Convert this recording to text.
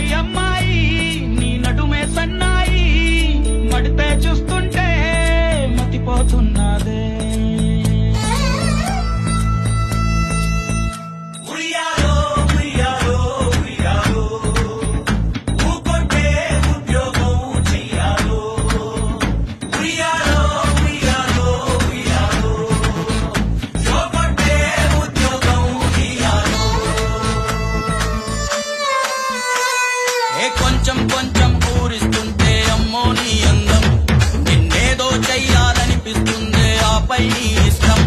llamar. కొంచెం కొంచెం ఊరిస్తుంటే అమ్మో నీ అందం. నిన్నేదో చెయ్యాలనిపిస్తుందే ఆపై నీ ఇష్టం.